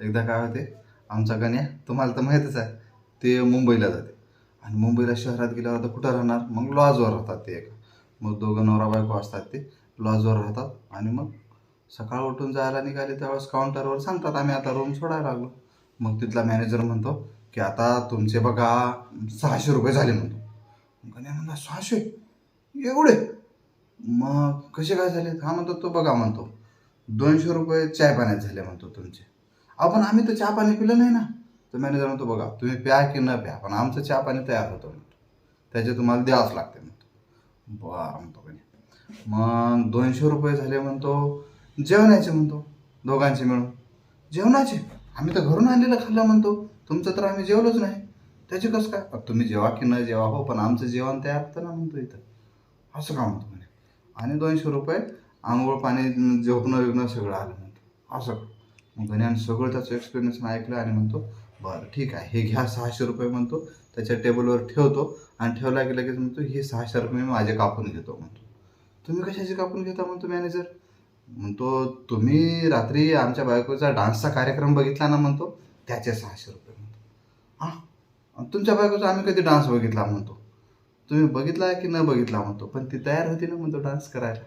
एकदा काय होते आमचा गण्या तुम्हाला तर माहीतच आहे ते मुंबईला जाते. आणि मुंबईला शहरात गेल्यावर आता कुठं राहणार? मग लॉजवर राहतात ते एक. मग दोघं नवरा बायको असतात ते लॉजवर राहतात. आणि मग सकाळ उठून जायला निघाले त्यावेळेस काउंटरवर सांगतात आम्ही आता रूम सोडायला लागलो. मग तिथला मॅनेजर म्हणतो की आता तुमचे बघा सहाशे रुपये झाले म्हणतो. गण्या म्हणला सहाशे? एवढे? मग कसे काय झाले हा म्हणतो तो बघा म्हणतो. दोनशे रुपये चाय पाण्यात झाले म्हणतो तुमचे. आपण आम्ही तर चहा पाणी पिलं नाही ना. तर मॅनेजर म्हणतो बघा तुम्ही प्या की न प्या पण आमचं चहा पाणी तयार होतं म्हणतो. त्याचे तुम्हाला द्यावंच लागते म्हणतो. बरं म्हणतो म्हणे. मग दोनशे रुपये झाले म्हणतो. जेवणाचे म्हणतो दोघांचे मिळून. जेवणाचे? आम्ही तर घरून आणलेलं खाल्लं म्हणतो. तुमचं तर आम्ही जेवलोच नाही. त्याचे कसं काय? तुम्ही जेवा की न जेवा हो पण आमचं जेवण तयार होतं ना म्हणतो इथं. असं का म्हणतो म्हणे? आणि दोनशे रुपये आंघोळ पाणी झोपणं विकणं सगळं आलं म्हणतो. असं. मग गण्यानं सगळं त्याचं एक्सप्लेनेशन ऐकलं आणि म्हणतो बरं ठीक आहे हे घ्या सहाशे रुपये म्हणतो त्याच्या टेबलवर ठेवतो आणि ठेवला की लगेच म्हणतो हे सहाशे रुपये मी माझे कापून घेतो म्हणतो. तुम्ही कशाचे कापून घेता? म्हणतो मॅनेजर म्हणतो तुम्ही रात्री आमच्या बायकोचा डान्सचा कार्यक्रम बघितला ना म्हणतो त्याचे सहाशे रुपये म्हणतो. हां तुमच्या बायकोचा आम्ही कधी डान्स बघितला म्हणतो? तुम्ही बघितला की न बघितला म्हणतो पण ती तयार होती ना म्हणतो डान्स करायला.